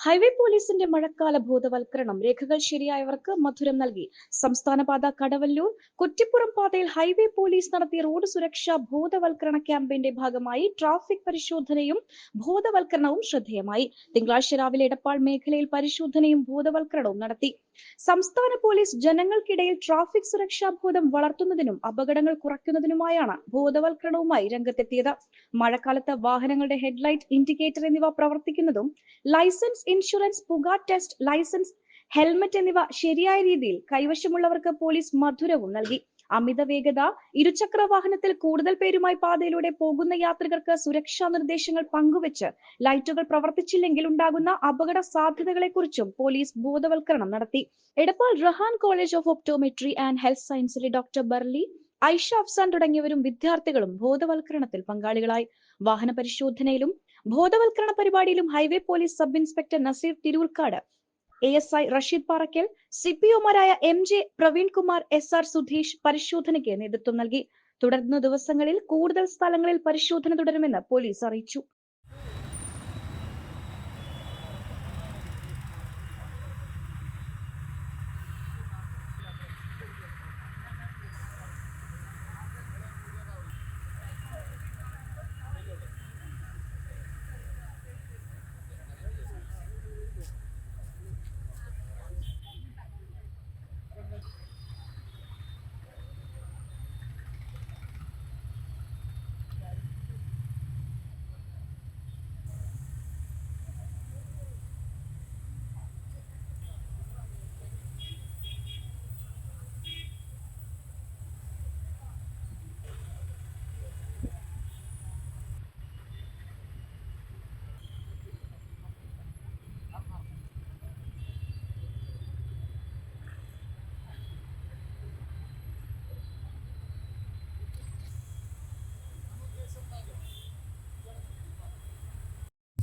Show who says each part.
Speaker 1: Highway പോലീസിന്റെ മഴക്കാല ബോധവൽക്കരണം രേഖകൾ ശരിയായവർക്ക് മധുരം നൽകി. സംസ്ഥാനപാത കടവല്ലൂർ കുറ്റിപ്പുറം പാതയിൽ ഹൈവേ പോലീസ് നടത്തിയ റോഡ് സുരക്ഷാ ബോധവൽക്കരണ ക്യാമ്പയിന്റെ ഭാഗമായി ട്രാഫിക് പരിശോധനയും ബോധവൽക്കരണവും ശ്രദ്ധേയമായി. തിങ്കളാഴ്ച രാവിലെ എടപ്പാൾ മേഖലയിൽ പരിശോധനയും ബോധവൽക്കരണവും നടത്തി. സംസ്ഥാന പോലീസ് ജനങ്ങൾക്കിടയിൽ ട്രാഫിക് സുരക്ഷാ ബോധം വളർത്തുന്നതിനും അപകടങ്ങൾ കുറയ്ക്കുന്നതിനുമായാണ് ബോധവൽക്കരണവുമായി രംഗത്തെത്തിയത്. മഴക്കാലത്ത് വാഹനങ്ങളുടെ ഹെഡ്ലൈറ്റ് ഇൻഡിക്കേറ്റർ എന്നിവ പ്രവർത്തിക്കുന്നതും ലൈസൻസ് ഇൻഷുറൻസ് പുക ടെസ്റ്റ് ലൈസൻസ് ഹെൽമറ്റ് എന്നിവ ശരിയായ രീതിയിൽ കൈവശമുള്ളവർക്ക് പോലീസ് മധുരവും നൽകി. അമിത വേഗത ഇരുചക്ര വാഹനത്തിൽ കൂടുതൽ പേരുമായി പാതയിലൂടെ പോകുന്ന യാത്രികർക്ക് സുരക്ഷാ നിർദ്ദേശങ്ങൾ പങ്കുവച്ച് ലൈറ്റുകൾ പ്രവർത്തിച്ചില്ലെങ്കിൽ ഉണ്ടാകുന്ന അപകട സാധ്യതകളെക്കുറിച്ചും പോലീസ് ബോധവൽക്കരണം നടത്തി. Edappal Rahan college of optometry and health സയൻസിലെ doctor Barli Aisha Afsan തുടങ്ങിയവരും വിദ്യാർത്ഥികളും ബോധവൽക്കരണത്തിൽ പങ്കാളികളായി. വാഹന പരിശോധനയിലും ബോധവൽക്കരണ പരിപാടിയിലും highway police sub inspector Naseer Tirurkkad A S I Rasheed Parakkal C P ഒമാരായ M J Praveen Kumar S R Sudheesh പരിശോധനയ്ക്ക് നേതൃത്വം നൽകി. തുടർന്ന് ദിവസങ്ങളിൽ കൂടുതൽ സ്ഥലങ്ങളിൽ പരിശോധന തുടരുമെന്ന് പോലീസ് അറിയിച്ചു.